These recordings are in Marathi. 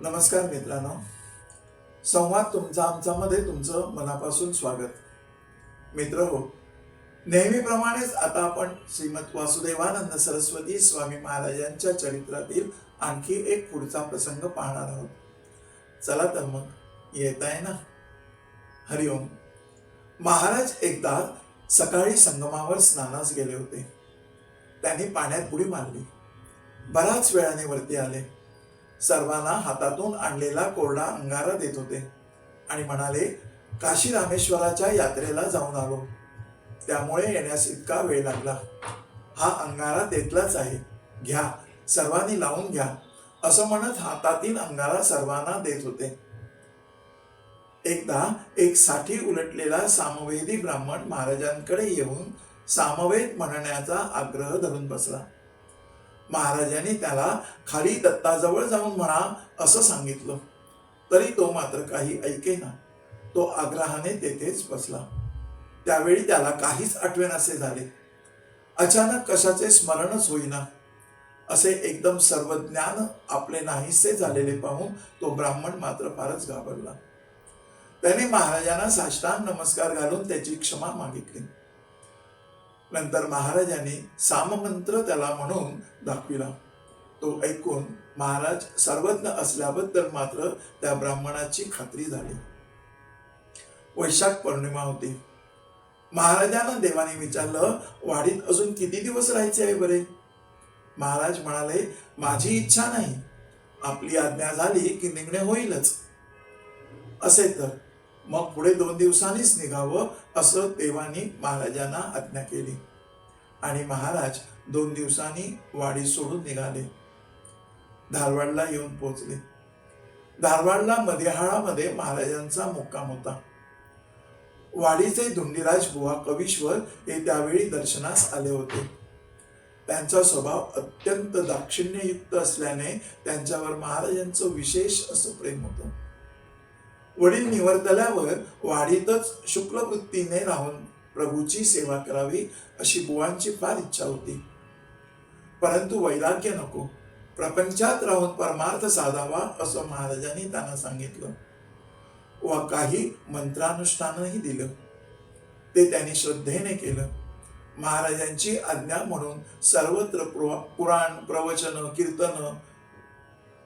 नमस्कार मित्रांनो. संवाद तुमचा आमच्यामध्ये तुमचं मनापासून स्वागत. मित्र हो नेहमीप्रमाणेच आता आपण श्रीमद वासुदेवानंद सरस्वती स्वामी महाराजांच्या चरित्रातील आणखी एक पुढचा प्रसंग पाहणार आहोत. चला तर मग येत आहे ना हरिओम महाराज एकदा सकाळी संगमावर स्नानास गेले होते. त्यांनी पाण्यात उडी मारली. बराच वेळाने वरती आले. सर्वांना हातातून आणलेला कोरडा अंगारा देत होते. आणि म्हणाले काशी रामेश्वराच्या यात्रेला जाऊन आलो. त्यामुळे येण्यास इतका वेळ लागला. हा अंगारा तेथलाच आहे. घ्या सर्वांनी लावून घ्या. असं म्हणत हातातील अंगारा सर्वांना देत होते. एकदा एक साठी उलटलेला सामवेदी ब्राह्मण महाराजांकडे येऊन सामवेद म्हणण्याचा आग्रह धरून बसला. महाराजांनी त्याला खाली दत्ताजवळ जाऊन म्हणा असं सांगितलं. तरी तो मात्र काही ऐकेना. तो आग्रहाने तेथेच बसला. त्यावेळी त्याला काहीच आठवेनासे झाले. अचानक कशाचे स्मरणच होईना. असे एकदम सर्व ज्ञान आपले नाहीसे झालेले पाहून तो ब्राह्मण मात्र फारच घाबरला. त्याने महाराजांना साष्टांग नमस्कार घालून त्याची क्षमा मागितली. नंतर महाराजांनी साममंत्र त्याला म्हणून दाखविला. तो ऐकून महाराज सर्वज्ञ असल्याबद्दल मात्र त्या ब्राह्मणाची खात्री झाली. वैशाख पौर्णिमा होती. महाराजांना देवाने विचारलं वाडीत अजून किती दिवस राहायचे आहे बरे? महाराज म्हणाले माझी इच्छा नाही. आपली आज्ञा झाली की निघणे होईलच. असे तर मग पुढे दोन दिवसांनीच निघावं असं देवानी महाराजांना आज्ञा केली. आणि महाराज दोन दिवसांनी वाडी सोडून निघाले. धारवाडला येऊन पोहोचले. धारवाडला मध्यहाळामध्ये महाराजांचा मुक्काम होता. वाडीचे धुंडीराज बुवा कवीश्वर हे त्यावेळी दर्शनास आले होते. त्यांचा स्वभाव अत्यंत दाक्षिण्ययुक्त असल्याने त्यांच्यावर महाराजांचं विशेष असं प्रेम होतं. वडील निवर्तल्यावर वाढीतच शुक्लवृत्तीने राहून प्रभूची सेवा करावी अशी बुवांची फार इच्छा होती. परंतु वैराग्य नको. प्रपंचात राहून परमार्थ साधावा असं महाराजांनी त्यांना सांगितलं. व काही मंत्रानुष्ठानही दिलं. ते त्यांनी श्रद्धेने केलं. महाराजांची आज्ञा म्हणून सर्वत्र पुरा- पुराण प्रवचन कीर्तन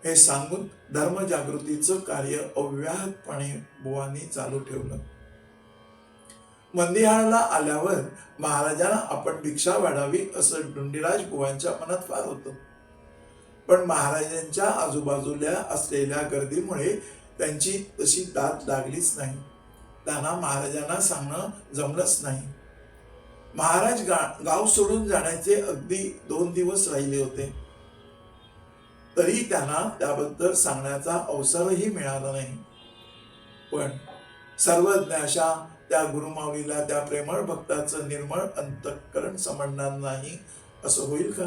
हे सांगून धर्मजागृतीचं कार्य अव्याहतपणे बुवांनी चालू ठेवलं. मंदिहाळला आल्यावर महाराजांना आपण भिक्षा वाढावी असं डुंडीराज बुवांच्या मनात फार होतं. पण महाराजांच्या आजूबाजूला असलेल्या गर्दीमुळे त्यांची तशी दात लागलीच नाही. त्यांना महाराजांना सांगणं जमलंच नाही. महाराज गा गाव सोडून जाण्याचे अगदी दोन दिवस राहिले होते. तरी त्यांना त्याबद्दल सांगण्याचा अवसरही मिळाला नाही. पण सर्वज्ञ अशा त्या गुरुमाऊलीला त्या प्रेमळ भक्ताचं निर्मळ अंतःकरण समजणार नाही असं होईल का?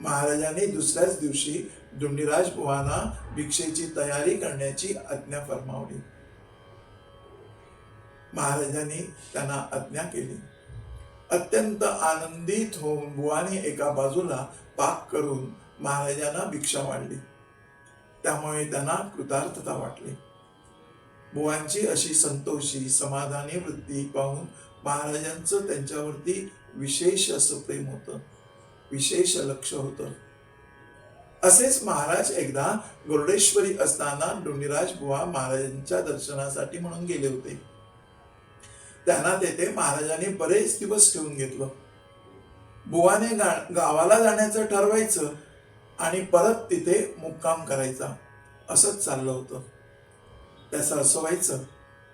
महाराजांनी दुसऱ्याच दिवशी दुंडीराज बुवांना भिक्षेची तयारी करण्याची आज्ञा फरमावली. महाराजांनी त्यांना आज्ञा केली. अत्यंत आनंदित होऊन बुवाने एका बाजूला पाक करून महाराजांना भिक्षा वाढली त्यामुळे त्यांना कृतार्थता वाटली. बुवांची अशी संतोषी समाधानी वृत्ती पाहून महाराजांचं त्यांच्यावरती विशेष असं प्रेम होतं. विशेष लक्ष होतं. असेच महाराज एकदा गरुडेश्वरी असताना डोंडीराज बुवा महाराजांच्या दर्शनासाठी म्हणून गेले होते. त्यांना तेथे महाराजांनी बरेच दिवस ठेवून घेतलं. बुवाने गावाला जाण्याचं ठरवायचं आणि परत तिथे मुक्काम करायचा. असंच चाललं होतं. त्याचं असं व्हायचं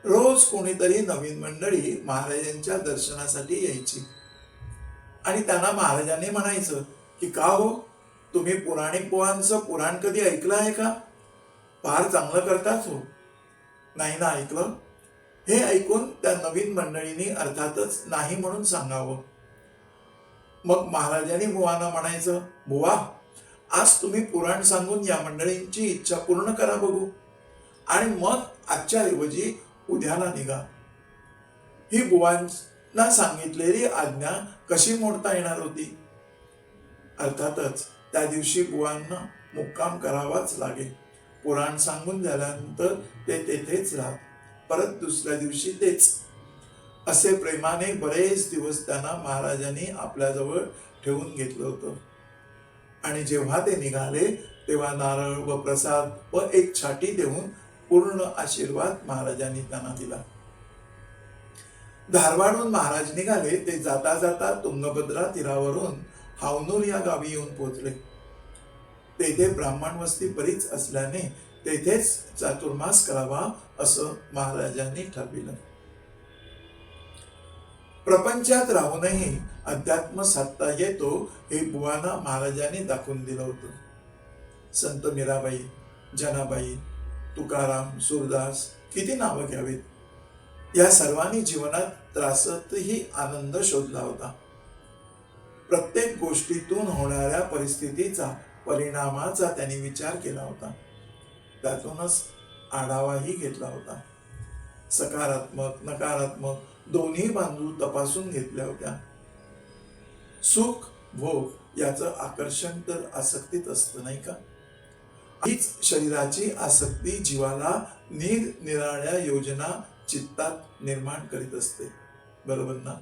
रोज कोणीतरी नवीन मंडळी महाराजांच्या दर्शनासाठी यायची. आणि त्यांना महाराजांनी म्हणायचं की का हो? तुम्ही पुराणिक पोहांचं पुराण कधी ऐकलं आहे का? फार चांगलं करतात हो. नाही ना ऐकलं. हे ऐकून त्या नवीन मंडळींनी अर्थातच नाही म्हणून सांगावं. मग महाराजांनी बुवांना म्हणायचं बुवा आज तुम्ही पुराण सांगून या मंडळींची इच्छा पूर्ण करा बघू. आणि मग आजच्या ऐवजी उद्याला निघा. ही बुवांना सांगितलेली आज्ञा कशी मोडता येणार होती? अर्थातच त्या दिवशी बुवांना मुक्काम करावाच लागे पुराण सांगून झाल्यानंतर ते तेथेच राहत परत दुसऱ्या दिवशी तेच. असे प्रेमाने बरेच दिवस त्यांना महाराजांनी आपल्याजवळ ठेवून घेतलं होतं. आणि जेव्हा ते निघाले तेव्हा नारळ व प्रसाद व एक छाटी देऊन पूर्ण आशीर्वाद महाराजांनी त्यांना दिला. धारवाडहून महाराज निघाले ते जाता जाता तुंगभद्रा तीरावरून हावनूर या गावी येऊन पोहोचले. तेथे ब्राह्मण वस्ती बरीच असल्याने तेथेच चातुर्मास करावा असं महाराजांनी ठरविलं. प्रपंचात राहूनही अध्यात्म साधता येतो हे बुवाना महाराजांनी दाखवून दिलं होतं. संत मीराबाई जनाबाई तुकाराम सुरदास किती नावं घ्यावीत? या सर्वांनी जीवनात त्रासतही आनंद शोधला होता. प्रत्येक गोष्टीतून होणाऱ्या परिस्थितीचा परिणामाचा त्यांनी विचार केला होता. त्यातूनच आढावाही घेतला होता. सकारात्मक नकारात्मक दोन्ही बांधू तपासून घेतल्या होत्या. सुख भोग याचं आकर्षण तर आसक्तीत असतं नाही का? हीच शरीराची आसक्ती जीवाला निर निराळ्या योजना चित्तात निर्माण करीत असते. बरोबर ना?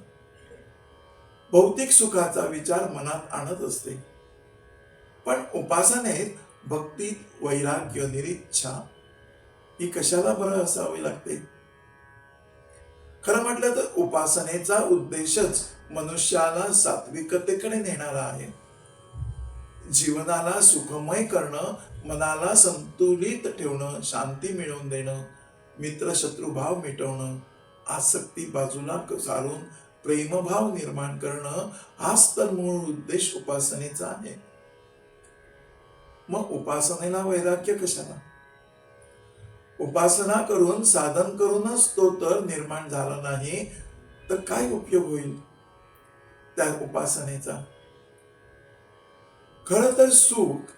भौतिक सुखाचा विचार मनात आणत असते. पण उपासनेत भक्तीत वैराग्य निरीच्छा ही कशाला बरं असावी लागते? खरं म्हटलं तर उपासनेचा उद्देशच मनुष्याला सात्विकतेकडे नेणारा आहे. जीवनाला सुखमय करणं मनाला संतुलित ठेवणं शांती मिळवून देणं मित्र शत्रुभाव मिटवणं आसक्ती बाजूला सारून प्रेमभाव निर्माण करणं हाच तर मूळ उद्देश उपासनेचा आहे. मग उपासनेला वैराग्य कशाला? उपासना करून साधन करूनच तो तर निर्माण झाला नाही तर काय उपयोग होईल त्या उपासनेचा? खर तर सुख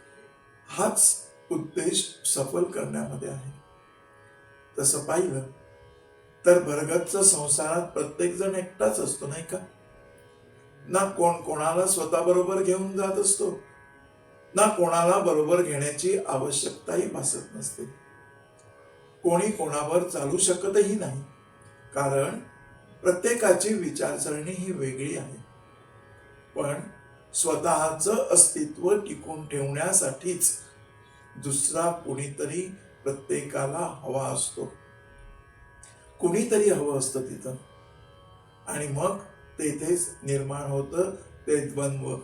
हाच उद्देश सफल करण्यामध्ये आहे. तसं पाहिलं तर भरगतच संसारात प्रत्येक जण एकटाच असतो नाही का? ना कोण कोणाला स्वतः बरोबर घेऊन जात असतो ना कोणाला बरोबर घेण्याची आवश्यकताही भासत नसते. कोणी कोणावर चालू शकतही नाही. कारण प्रत्येकाची विचारसरणी ही वेगळी आहे. पण स्वतःचं अस्तित्व टिकून ठेवण्यासाठीच दुसरा कुणीतरी प्रत्येकाला हवा असतो. कुणीतरी हवं असतं तिथं. आणि मग तेथेच निर्माण होतं ते द्वंद्व.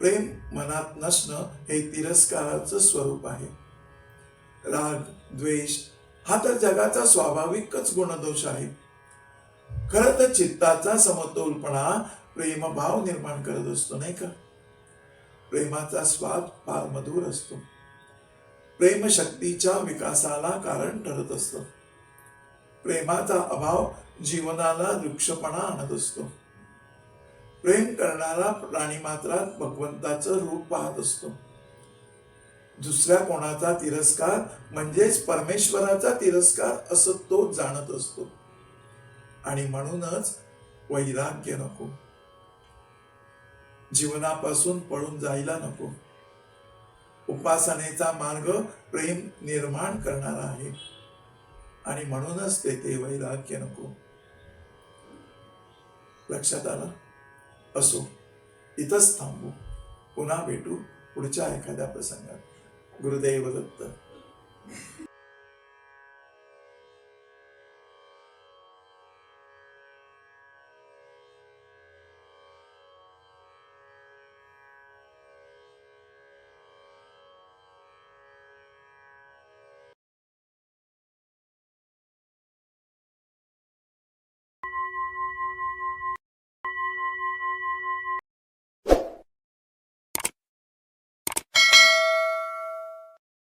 प्रेम मनात नसणं हे तिरस्काराचं स्वरूप आहे. राग द्वेष हा तर जगाचा स्वाभाविकच गुणदोष आहे. खर तर चित्ताचा समतोलपणा प्रेमभाव निर्माण करत असतो नाही का? प्रेमाचा स्वाद फार मधुर असतो. प्रेम शक्तीच्या विकासाला कारण ठरत असतं. प्रेमाचा अभाव जीवनाला वृक्षपणा आणत असतो. प्रेम करणारा प्राणी मात्रात भगवंताचं रूप पाहत असतो. दुसऱ्या कोणाचा तिरस्कार म्हणजेच परमेश्वराचा तिरस्कार असं तो जाणत असतो. आणि म्हणूनच वैराग्य नको. जीवनापासून पळून जायला नको. उपासनेचा मार्ग प्रेम निर्माण करणारा आहे. आणि म्हणूनच तेथे वैराग्य नको. लक्षात आलं? असो. इथंच थांबू. पुन्हा भेटू पुढच्या एखाद्या प्रसंगात. गुरुदेव दत्त